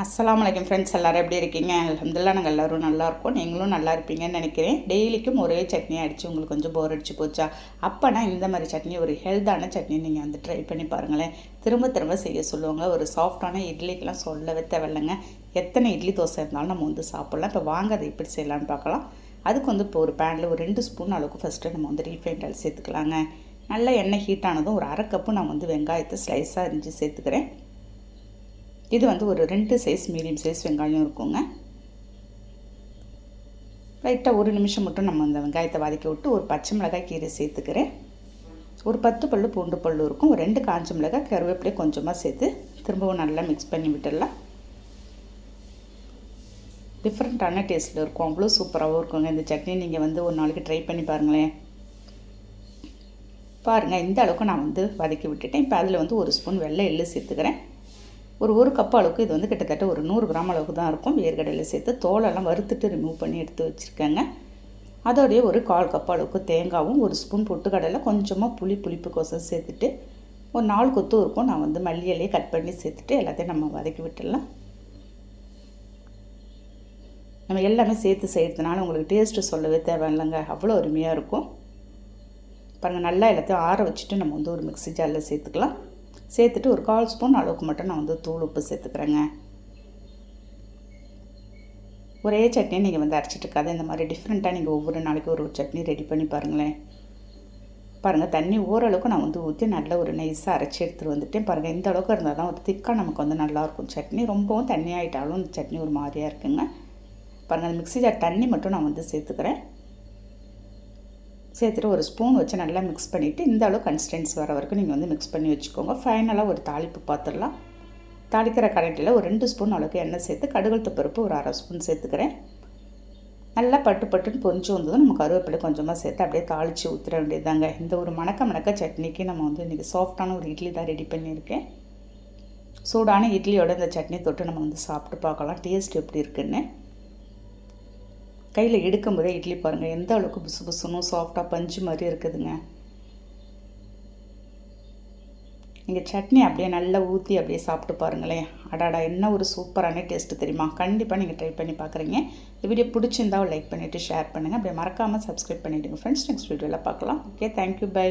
அஸ்ஸலாமு அலைக்கும் ஃப்ரெண்ட்ஸ் எல்லோரும் எப்படி இருக்கீங்க? அல்ஹம்துலில்லாஹ் நாங்கள் எல்லோரும் நல்லாயிருக்கும் நீங்களும் நல்லா இருப்பீங்கன்னு நினைக்கிறேன். டெய்லிக்கும் ஒரே சட்னி அடித்து உங்களுக்கு கொஞ்சம் போர் அடிச்சு போச்சா? அப்போனா இந்த மாதிரி சட்னி ஒரு ஹெல்த்தான சட்னி நீங்கள் வந்து ட்ரை பண்ணி பாருங்களேன். திரும்ப திரும்ப செய்ய சொல்லுவாங்க. ஒரு சாஃப்டான இட்லிக்கெலாம் சொல்லவே தேவையில்லைங்க. எத்தனை இட்லி தோசை இருந்தாலும் நம்ம வந்து சாப்பிட்லாம். இப்போ வாங்க அதை எப்படி செய்யலாம்னு பார்க்கலாம். அதுக்கு வந்து இப்போ ஒரு பேனில் ஒரு ரெண்டு ஸ்பூன் அளவுக்கு ஃபஸ்ட்டு நம்ம வந்து ரீஃபைண்ட் ஆயில் சேர்த்துக்கலாங்க. நல்லா எண்ணெய் ஹீட் ஆனதும் ஒரு அரை கப்பு நான் வந்து வெங்காயத்தை ஸ்லைஸாக அரிஞ்சு சேர்த்துக்கிறேன். இது வந்து ஒரு ரெண்டு சைஸ் மீடியம் சைஸ் வெங்காயம் இருக்குங்க. லைட்டாக ஒரு நிமிஷம் மட்டும் நம்ம அந்த வெங்காயத்தை வதக்கி விட்டு ஒரு பச்சை மிளகாய் கீரை சேர்த்துக்கிறேன். ஒரு பத்து பல்லு பூண்டு பல்லு இருக்கும். ஒரு ரெண்டு காஞ்ச மிளகாய் கருவேப்பிலையை கொஞ்சமாக சேர்த்து திரும்பவும் நல்லா மிக்ஸ் பண்ணி விட்டுடலாம். டிஃப்ரெண்ட்டான டேஸ்ட்டில் இருக்கும். அவ்வளோ சூப்பராகவும் இருக்குங்க. இந்த சட்னி நீங்கள் வந்து ஒரு நாளைக்கு ட்ரை பண்ணி பாருங்களேன். பாருங்கள் இந்த அளவுக்கு நான் வந்து வதக்கி விட்டுட்டேன். இப்போ அதில் வந்து ஒரு ஸ்பூன் வெள்ளை எள்ளு சேர்த்துக்கிறேன். ஒரு ஒரு கப் அளவுக்கு இது வந்து கிட்டத்தட்ட ஒரு நூறு கிராம் அளவுக்கு தான் இருக்கும். வேர்க்கடலை சேர்த்து தோலெல்லாம் வறுத்துட்டு ரிமூவ் பண்ணி எடுத்து வச்சுருக்கேங்க. அதோடைய ஒரு கால் கப் அளவுக்கு தேங்காவும் ஒரு ஸ்பூன் பொட்டுக்கடலை கொஞ்சமாக புளி புளிப்பு கோசம் சேர்த்துட்டு ஒரு நாலு கொத்து இருக்கும். நான் வந்து மல்லி இலையை கட் பண்ணி சேர்த்துட்டு எல்லாத்தையும் நம்ம வதக்கி விட்டுடலாம். நம்ம எல்லாமே சேர்த்து செய்கிறதுனால உங்களுக்கு டேஸ்ட்டு சொல்லவே தேவையில்லைங்க. அவ்வளோ அருமையாக இருக்கும். பாருங்கள் நல்லா எல்லாத்தையும் ஆற வச்சுட்டு நம்ம வந்து ஒரு மிக்ஸி ஜாரில் சேர்த்துக்கலாம். சேர்த்துட்டு ஒரு கால் ஸ்பூன் அளவுக்கு மட்டும் நான் வந்து தூள் உப்பு சேர்த்துக்கிறேங்க. ஒரே சட்னி நீங்கள் வந்து அரைச்சிட்டு இருக்காது. இந்த மாதிரி டிஃப்ரெண்ட்டாக நீங்கள் ஒவ்வொரு நாளைக்கு ஒரு சட்னி ரெடி பண்ணி பாருங்களேன். பாருங்கள் தண்ணி ஓரளவுக்கு நான் வந்து ஊற்றி நல்ல ஒரு நைஸாக அரைச்சி எடுத்துகிட்டு வந்துட்டேன். பாருங்கள் இந்த அளவுக்கு இருந்தால் தான் ஒரு திக்காக நமக்கு வந்து நல்லாயிருக்கும் சட்னி ரொம்பவும் தண்ணி ஆகிட்டாலும் இந்த சட்னி ஒரு மாதிரியாக இருக்குங்க. பாருங்கள் அந்த மிக்ஸி ஜார் தண்ணி மட்டும் நான் வந்து சேர்த்துக்கிறேன். சேர்த்துட்டு ஒரு ஸ்பூன் வச்சு நல்லா மிக்ஸ் பண்ணிவிட்டு இந்த அளவு கன்சிஸ்டன்ஸ் வர வரைக்கும் நீங்கள் வந்து மிக்ஸ் பண்ணி வச்சுக்கோங்க. ஃபைனலாக ஒரு தாளிப்பு பார்த்துடலாம் தாளிக்கிற கரண்டியில் ஒரு ரெண்டு ஸ்பூன் அளவுக்கு எண்ணெய் சேர்த்து கடுகல் பருப்பு ஒரு அரை ஸ்பூன் சேர்த்துக்கிறேன். நல்லா பட்டு பட்டுன்னு பொஞ்சு வந்ததும் நம்ம கருவேப்பிலை கொஞ்சமாக சேர்த்து அப்படியே தாளித்து ஊற்றுற வேண்டியதாங்க இந்த ஒரு மணக்க மணக்க சட்னிக்கு நம்ம வந்து இன்றைக்கி சாஃப்டான ஒரு இட்லி தான் ரெடி பண்ணியிருக்கேன். சூடான இட்லியோட இந்த சட்னி தொட்டு நம்ம வந்து சாப்பிட்டு பார்க்கலாம். டேஸ்ட் எப்படி இருக்குன்னு. கையில் எடுக்கும்போதே இட்லி பாருங்கள் எந்த அளவுக்கு புசு புசுன்னு சாஃப்டாக பஞ்சு மாதிரி இருக்குதுங்க. நீங்கள் சட்னி அப்படியே நல்லா ஊற்றி அப்படியே சாப்பிட்டு பாருங்களேன். அடாடா என்ன ஒரு சூப்பரான டேஸ்ட்டு தெரியுமா? கண்டிப்பாக நீங்கள் ட்ரை பண்ணி பார்க்குறீங்க இந்த வீடியோ பிடிச்சிருந்தா லைக் பண்ணிவிட்டு ஷேர் பண்ணுங்கள் அப்படியே மறக்காமல் சப்ஸ்கிரைப் பண்ணிவிடுங்க ஃப்ரெண்ட்ஸ் நெக்ஸ்ட் வீடியோவில் பார்க்கலாம். Okay thank you bye